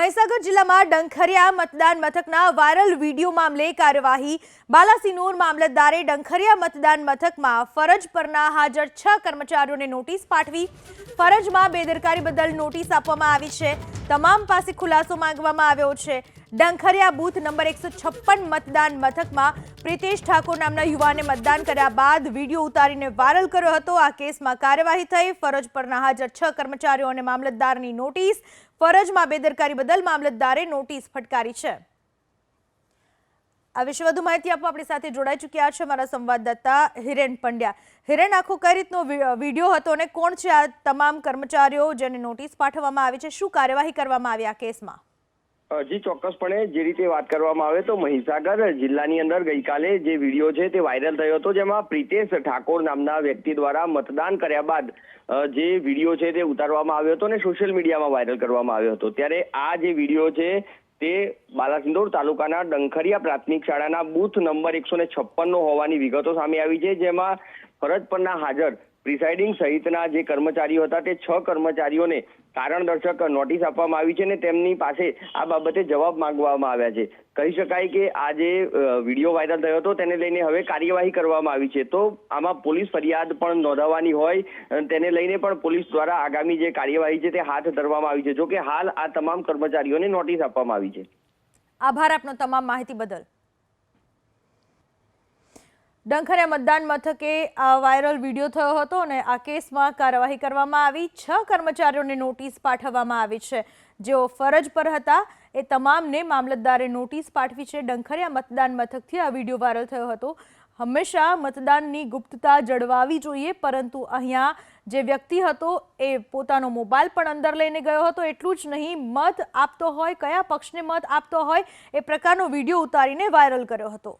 મહીસાગર જિલ્લામાં ડંખરિયા મતદાન મથકના વાયરલ વીડિયો મામલે કાર્યવાહી. બાલાસિનોર મામલતદારે ડંખરિયા મતદાન મથકમાં ફરજ પરના હાજર છ કર્મચારીઓને નોટિસ પાઠવી. ફરજમાં બેદરકારી બદલ નોટિસ આપવામાં આવી છે. તમામ પાસે ખુલાસો માંગવામાં આવ્યો છે. ડંખરિયા બૂથ નંબર એકસો છપ્પન મતદાન મથકમાં પ્રિતેશ ઠાકોર નામના યુવાને મતદાન કર્યા બાદ વીડિયો ઉતારીને વાયરલ કર્યો હતો. આ કેસમાં કાર્યવાહી થઈ. ફરજ પરના હાજર છ કર્મચારીઓ અને મામલતદારની નોટિસ. ફરજમાં બેદરકારી બદલ મામલતદારે નોટિસ ફટકારી છે. આ વિશે વધુ માહિતી આપવા આપણી સાથે જોડાઈ ચૂક્યા છે મારા સંવાદદાતા હિરેન પંડ્યા. હિરેન, આખો કઈ રીતનો વીડિયો હતો અને કોણ છે આ તમામ કર્મચારીઓ જેને નોટિસ પાઠવવામાં આવી છે? શું કાર્યવાહી કરવામાં આવી આ કેસમાં? જી ચોક્કસપણે જે રીતે વાત કરવામાં આવે તો મહીસાગર જિલ્લાની અંદર ગઈકાલે જે વીડિયો છે તે વાયરલ થયો હતો, જેમાં પ્રિતેશ ઠાકોર નામના વ્યક્તિ દ્વારા મતદાન કર્યા બાદ જે વીડિયો છે તે ઉતારવામાં આવ્યો હતો અને સોશિયલ મીડિયામાં વાયરલ કરવામાં આવ્યો હતો. ત્યારે આ જે વીડિયો છે તે બાલાસિંદોર તાલુકાના ડંખરિયા પ્રાથમિક શાળાના બૂથ નંબર એકસો છપ્પનનો હોવાની વિગતો સામે આવી છે, જેમાં ફરજ પરના હાજર પ્રિસાઇડિંગ સહિતના જે કર્મચારીઓ હતા, તે છ કર્મચારીઓને કારણ દર્શક નોટિસ આપવામાં આવી છે અને તેમની પાસે આ બાબતે જવાબ માંગવામાં આવ્યા છે. કહી શકાય કે આ જે વીડિયો વાયરલ થયો હતો, તેને લઈને હવે કાર્યવાહી કરવામાં આવી છે. તો આમાં પોલીસ ફરિયાદ પણ નોંધાવવાની હોય તેને લઈને પણ પોલીસ દ્વારા આગામી જે કાર્યવાહી છે તે હાથ ધરવામાં આવી છે. જોકે હાલ આ તમામ કર્મચારીઓને નોટિસ આપવામાં આવી છે. આભાર આપનો તમામ માહિતી બદલ. ડંખરિયા મતદાન મથકે આ વાયરલ વીડિયો થયો હતો અને આ કેસમાં કાર્યવાહી કરવામાં આવી. છ કર્મચારીઓને નોટિસ પાઠવવામાં આવી છે. જેઓ ફરજ પર હતા, એ તમામને મામલતદારે નોટિસ પાઠવી છે. ડંખરિયા મતદાન મથકથી આ વીડિયો વાયરલ થયો હતો. હંમેશા મતદાનની ગુપ્તતા જળવાવી જોઈએ, પરંતુ અહીંયા જે વ્યક્તિ હતો, એ પોતાનો મોબાઈલ પણ અંદર લઈને ગયો હતો. એટલું જ નહીં, મત આપતો હોય, કયા પક્ષને મત આપતો હોય, એ પ્રકારનો વીડિયો ઉતારીને વાયરલ કર્યો હતો.